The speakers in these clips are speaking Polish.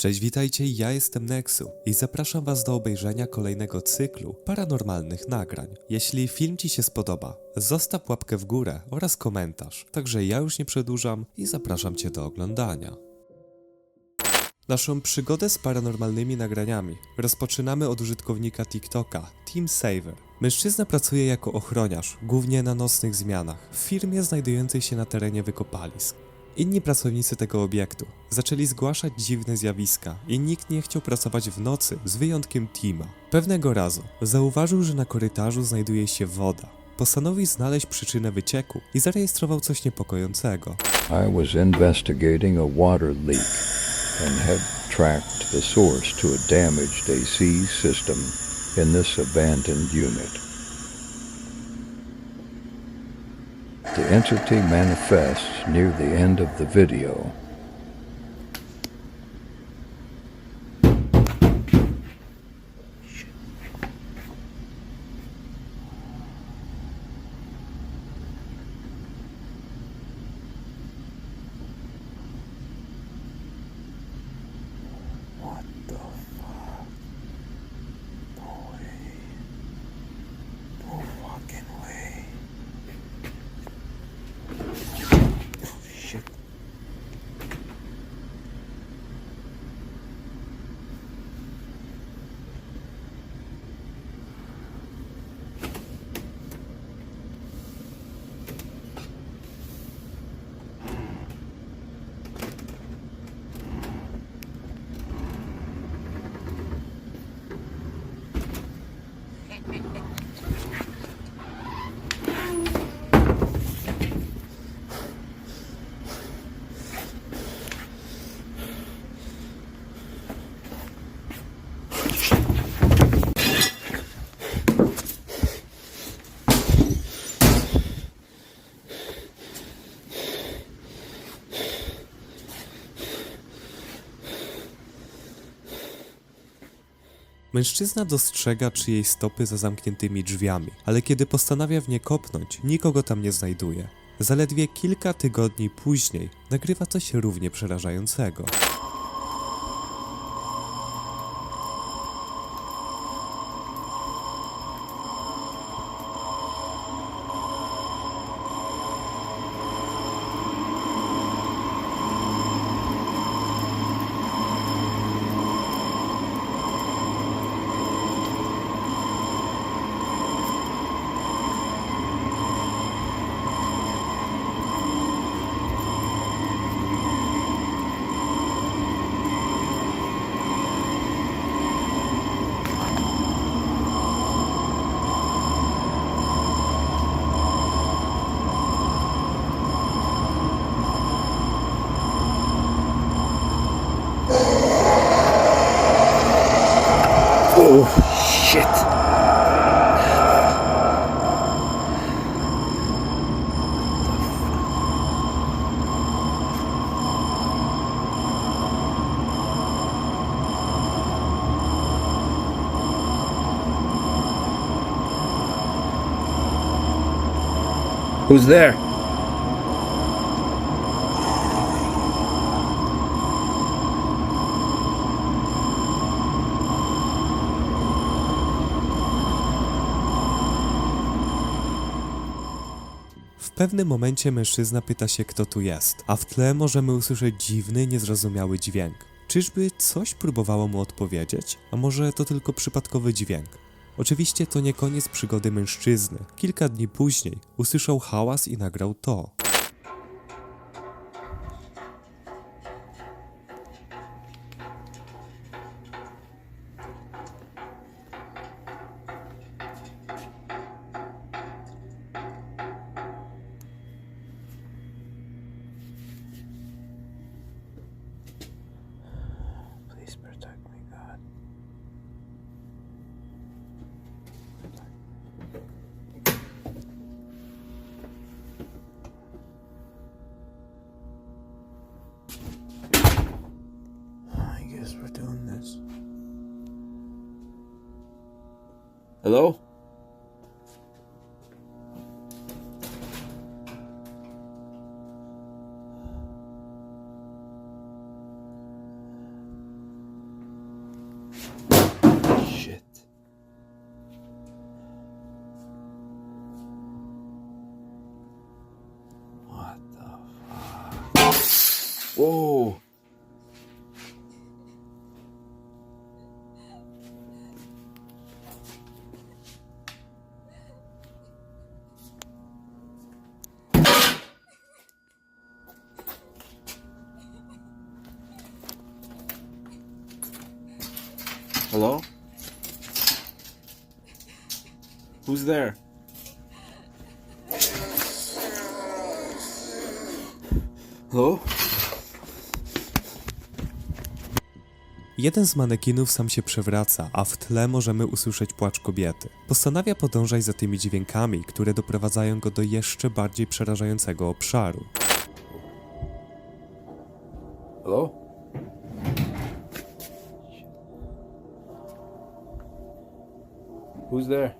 Cześć, witajcie, ja jestem Nexu i zapraszam Was do obejrzenia kolejnego cyklu paranormalnych nagrań. Jeśli film Ci się spodoba, zostaw łapkę w górę oraz komentarz. Także ja już nie przedłużam i zapraszam Cię do oglądania. Naszą przygodę z paranormalnymi nagraniami rozpoczynamy od użytkownika TikToka Team Saver. Mężczyzna pracuje jako ochroniarz, głównie na nocnych zmianach, w firmie znajdującej się na terenie wykopalisk. Inni pracownicy tego obiektu zaczęli zgłaszać dziwne zjawiska i nikt nie chciał pracować w nocy z wyjątkiem Tima. Pewnego razu zauważył, że na korytarzu znajduje się woda. Postanowił znaleźć przyczynę wycieku i zarejestrował coś niepokojącego. I was investigating a water leak and had tracked the source to a damaged AC system in this abandoned unit. The entity manifests near the end of the video. Mężczyzna dostrzega czyjejś stopy za zamkniętymi drzwiami, ale kiedy postanawia w nie kopnąć, nikogo tam nie znajduje. Zaledwie kilka tygodni później nagrywa coś równie przerażającego. Shit. Who's there? Pewnym momencie mężczyzna pyta się, kto tu jest, a w tle możemy usłyszeć dziwny, niezrozumiały dźwięk. Czyżby coś próbowało mu odpowiedzieć? A może to tylko przypadkowy dźwięk? Oczywiście to nie koniec przygody mężczyzny. Kilka dni później usłyszał hałas i nagrał to. Hello? Hello? Who's there? Hello? Jeden z manekinów sam się przewraca, a w tle możemy usłyszeć płacz kobiety. Postanawia podążać za tymi dźwiękami, które doprowadzają go do jeszcze bardziej przerażającego obszaru. Hello? Who's there?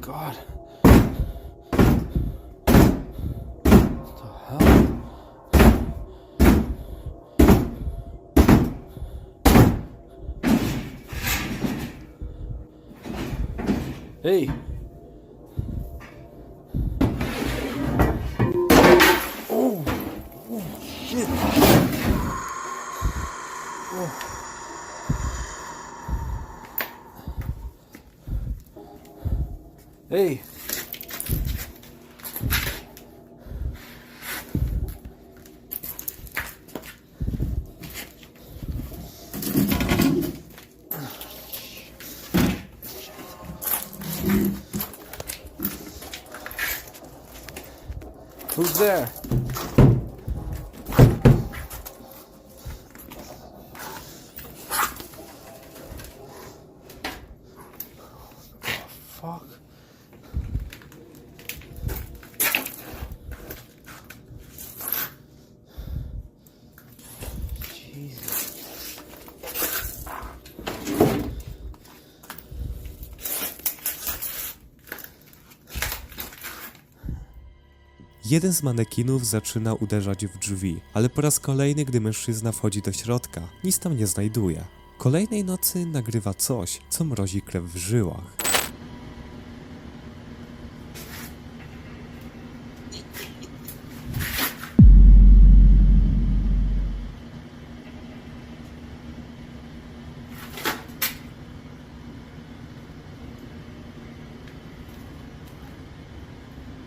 God. What the hell? Hey. There? Jeden z manekinów zaczyna uderzać w drzwi, ale po raz kolejny, gdy mężczyzna wchodzi do środka, nic tam nie znajduje. Kolejnej nocy nagrywa coś, co mrozi krew w żyłach.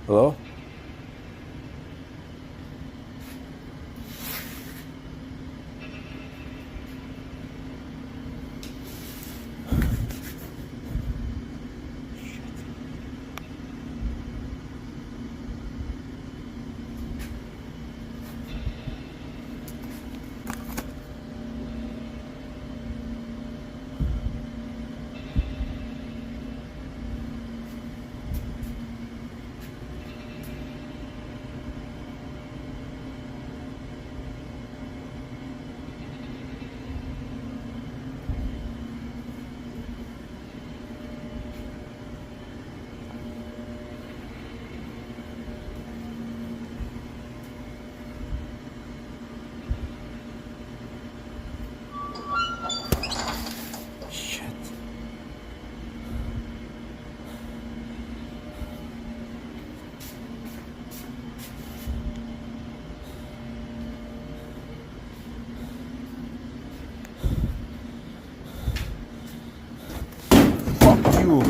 Hello? Shit. Fuck you.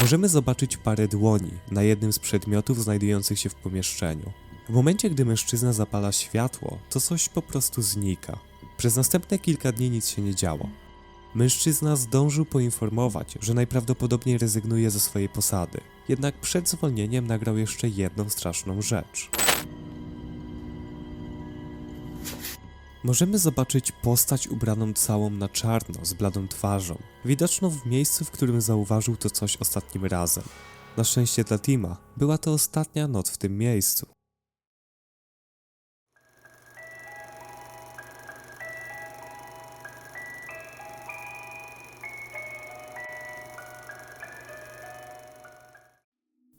Możemy zobaczyć parę dłoni na jednym z przedmiotów znajdujących się w pomieszczeniu. W momencie, gdy mężczyzna zapala światło, to coś po prostu znika. Przez następne kilka dni nic się nie działo. Mężczyzna zdążył poinformować, że najprawdopodobniej rezygnuje ze swojej posady, jednak przed zwolnieniem nagrał jeszcze jedną straszną rzecz. Możemy zobaczyć postać ubraną całą na czarno, z bladą twarzą, widoczną w miejscu, w którym zauważył to coś ostatnim razem. Na szczęście dla Tima, była to ostatnia noc w tym miejscu.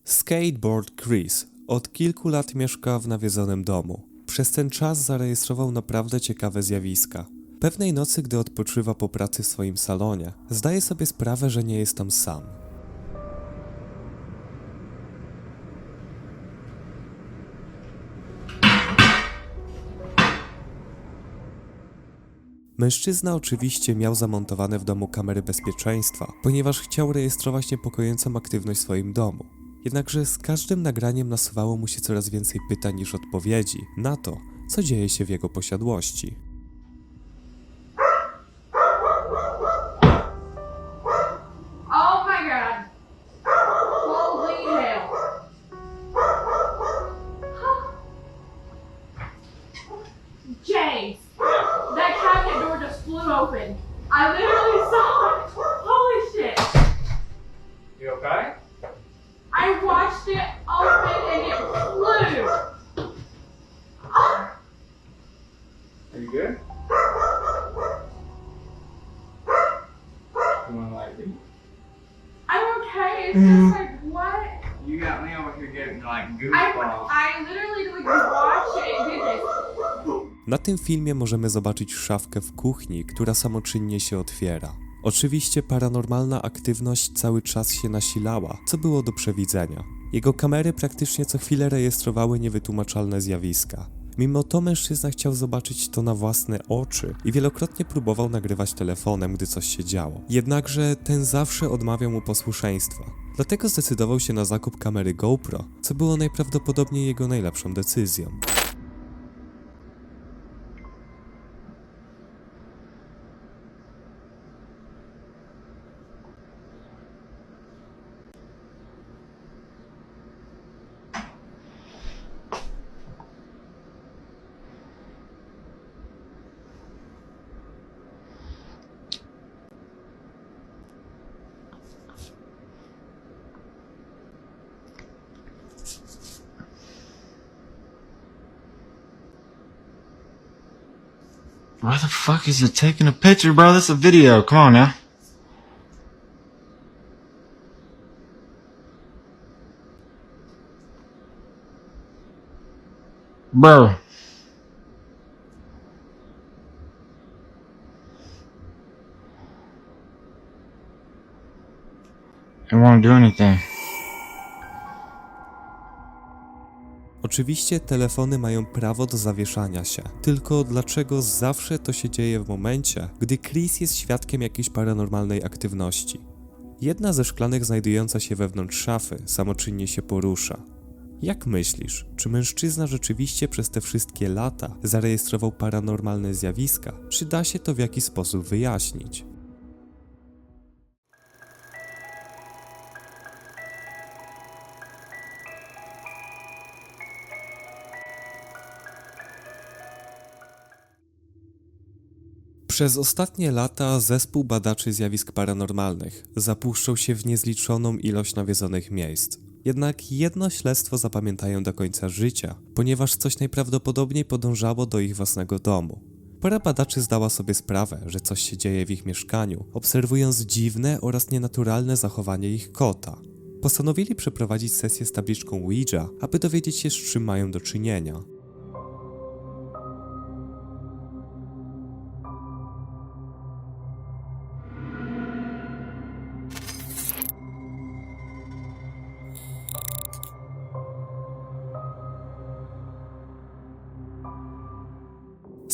Skateboard Chris Od kilku lat mieszka w nawiedzonym domu. Przez ten czas zarejestrował naprawdę ciekawe zjawiska. Pewnej nocy, gdy odpoczywa po pracy w swoim salonie, zdaje sobie sprawę, że nie jest tam sam. Mężczyzna oczywiście miał zamontowane w domu kamery bezpieczeństwa, ponieważ chciał rejestrować niepokojącą aktywność w swoim domu. Jednakże z każdym nagraniem nasuwało mu się coraz więcej pytań niż odpowiedzi na to, co dzieje się w jego posiadłości. Like leave? I'm okay. It's just like, what? You got me over here getting like I, goosebumps. I literally like it did. Na tym filmie możemy zobaczyć szafkę w kuchni, która samoczynnie się otwiera. Oczywiście paranormalna aktywność cały czas się nasilała, co było do przewidzenia. Jego kamery praktycznie co chwilę rejestrowały niewytłumaczalne zjawiska. Mimo to mężczyzna chciał zobaczyć to na własne oczy i wielokrotnie próbował nagrywać telefonem, gdy coś się działo. Jednakże ten zawsze odmawiał mu posłuszeństwa. Dlatego zdecydował się na zakup kamery GoPro, co było najprawdopodobniej jego najlepszą decyzją. Why the fuck is it taking a picture, bro? This is a video. Come on now. Bro. I won't do anything. Oczywiście telefony mają prawo do zawieszania się, tylko dlaczego zawsze to się dzieje w momencie, gdy Chris jest świadkiem jakiejś paranormalnej aktywności? Jedna ze szklanek znajdująca się wewnątrz szafy samoczynnie się porusza. Jak myślisz, czy mężczyzna rzeczywiście przez te wszystkie lata zarejestrował paranormalne zjawiska, czy da się to w jakiś sposób wyjaśnić? Przez ostatnie lata zespół badaczy zjawisk paranormalnych zapuszczał się w niezliczoną ilość nawiedzonych miejsc. Jednak jedno śledztwo zapamiętają do końca życia, ponieważ coś najprawdopodobniej podążało do ich własnego domu. Para badaczy zdała sobie sprawę, że coś się dzieje w ich mieszkaniu, obserwując dziwne oraz nienaturalne zachowanie ich kota. Postanowili przeprowadzić sesję z tabliczką Ouija, aby dowiedzieć się, z czym mają do czynienia.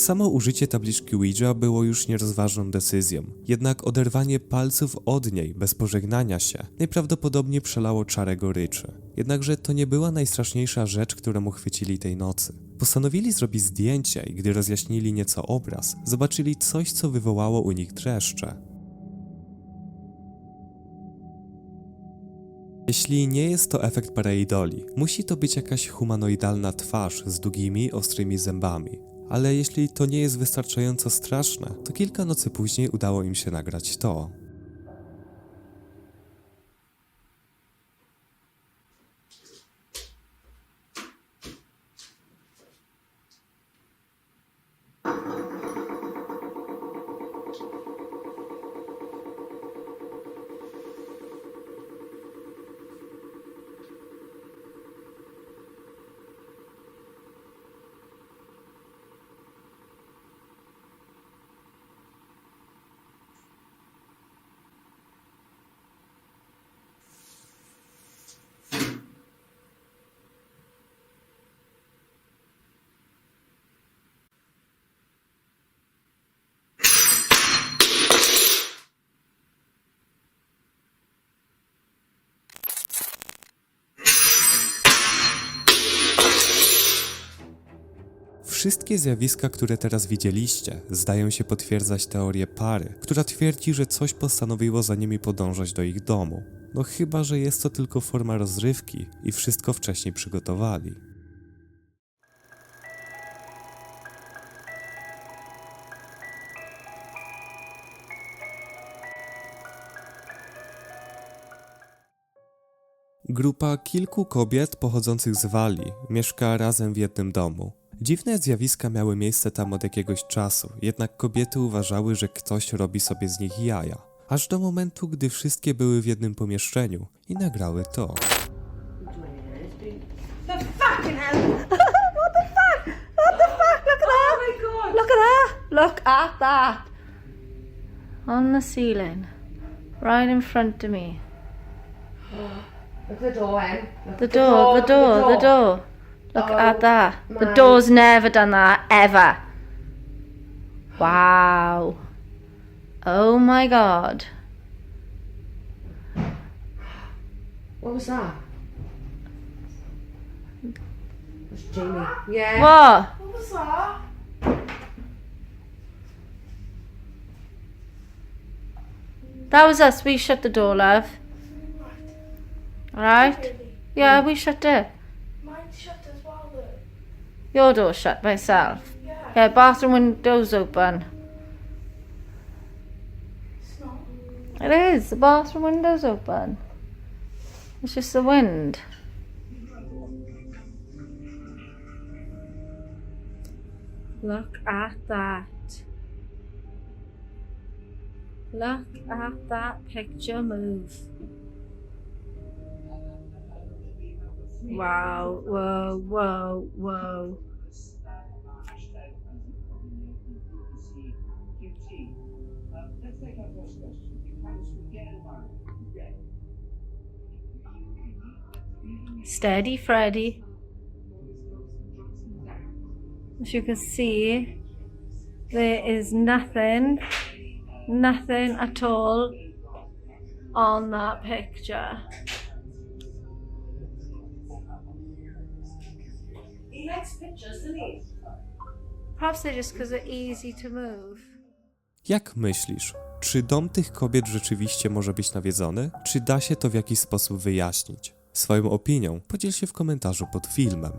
Samo użycie tabliczki Ouija było już nierozważną decyzją, jednak oderwanie palców od niej bez pożegnania się najprawdopodobniej przelało czarę goryczy. Jednakże to nie była najstraszniejsza rzecz, którą uchwycili tej nocy. Postanowili zrobić zdjęcie i gdy rozjaśnili nieco obraz, zobaczyli coś, co wywołało u nich dreszcze. Jeśli nie jest to efekt pareidoli, musi to być jakaś humanoidalna twarz z długimi, ostrymi zębami. Ale jeśli to nie jest wystarczająco straszne, to kilka nocy później udało im się nagrać to. Wszystkie zjawiska, które teraz widzieliście, zdają się potwierdzać teorię pary, która twierdzi, że coś postanowiło za nimi podążać do ich domu. No chyba, że jest to tylko forma rozrywki i wszystko wcześniej przygotowali. Grupa kilku kobiet pochodzących z Walii mieszka razem w jednym domu. Dziwne zjawiska miały miejsce tam od jakiegoś czasu, jednak kobiety uważały, że ktoś robi sobie z nich jaja. Aż do momentu, gdy wszystkie były w jednym pomieszczeniu i nagrały to. The fucking hell! what the fuck? What the fuck? Look at that! Oh my god! Look at that! Look at that! On the ceiling, right in front of me. Look at the door, Em. Look The door, the door, the door. Look oh at that. The door's never done that ever. Wow. Oh my god. What was that? That's Jamie. Yeah. What? What was that? That was us. We shut the door, love. Alright? Yeah, we shut it. Mine's shut as well though. Your door shut myself. Yeah. Bathroom windows open. It is. The bathroom window's open. It's just the wind. Look at that. Look at that picture move. Wow, whoa, whoa, whoa. Steady, Freddy. As you can see, there is nothing, nothing at all on that picture. He likes pictures, doesn't he? Perhaps they're just because they're easy to move. Jak myślisz, czy dom tych kobiet rzeczywiście może być nawiedzony? Czy da się to w jakiś sposób wyjaśnić? Swoją opinią podziel się w komentarzu pod filmem.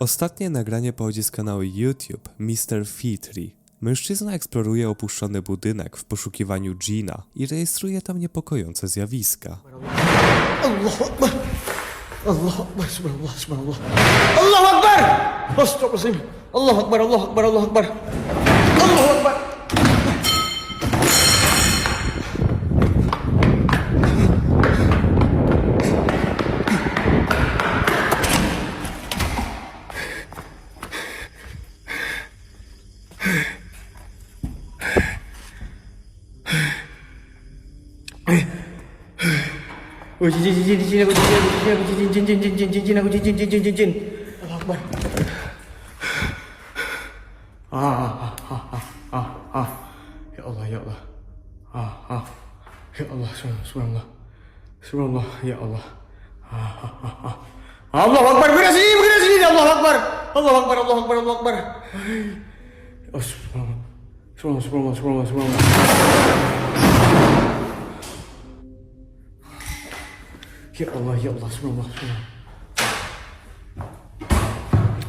Ostatnie nagranie pochodzi z kanału YouTube Mr. Feetry. Mężczyzna eksploruje opuszczony budynek w poszukiwaniu Gina i rejestruje tam niepokojące zjawiska. Allahu Akbar! Allahu Akbar! Subhanallah, subhanallah. Allahu Akbar! Astagfirullahaladzim! Akbar, Allahu Akbar, Allahu Akbar! Oh, jin jin jin aku jin aku jin jin jin jin jin jin aku jin jin jin. Allah Akbar. Ah ah ah ah ah ah. Ya Allah ya Allah. Ah ah. Ya Allah subhanallah subhanallah. Ya Allah. Ah ah ah ah. Allah Akbar bergerak sini bergerak sini Allah Akbar. Allah Akbar Allah Akbar Allah Akbar. Oh subhanallah. Subhanallah subhanallah subhanallah subhanallah. Ya Allah, ya Allah, subhanallah, subhanallah.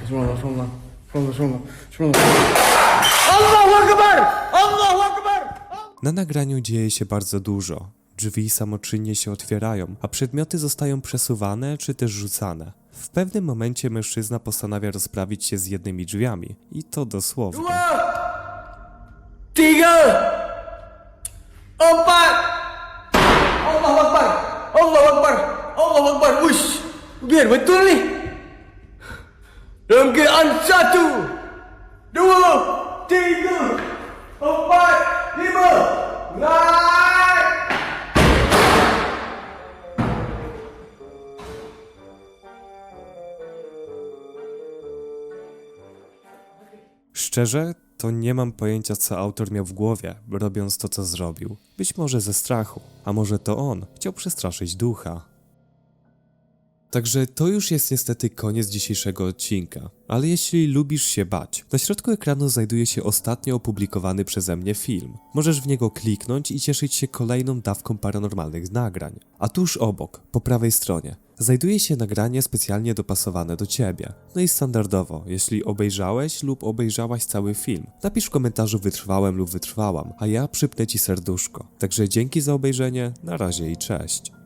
Subhanallah, subhanallah, subhanallah, subhanallah, subhanallah. Allahu Akbar! Allahu Akbar! Na nagraniu dzieje się bardzo dużo. Drzwi samoczynnie się otwierają, a przedmioty zostają przesuwane czy też rzucane. W pewnym momencie mężczyzna postanawia rozprawić się z jednymi drzwiami i to dosłownie. Tiga! Empat! Allahu Akbar! Allahu Akbar! Allahu Akbar! Wush! Biar betul ni! Keadaan satu, dua, tiga, empat, lima, naik! Szczerze, to nie mam pojęcia, co autor miał w głowie, robiąc to, co zrobił. Być może ze strachu, a może to on chciał przestraszyć ducha. Także to już jest niestety koniec dzisiejszego odcinka. Ale jeśli lubisz się bać, na środku ekranu znajduje się ostatnio opublikowany przeze mnie film. Możesz w niego kliknąć i cieszyć się kolejną dawką paranormalnych nagrań. A tuż obok, po prawej stronie, znajduje się nagranie specjalnie dopasowane do ciebie. No i standardowo, jeśli obejrzałeś lub obejrzałaś cały film, napisz w komentarzu wytrwałem lub wytrwałam, a ja przypnę ci serduszko. Także dzięki za obejrzenie, na razie i cześć.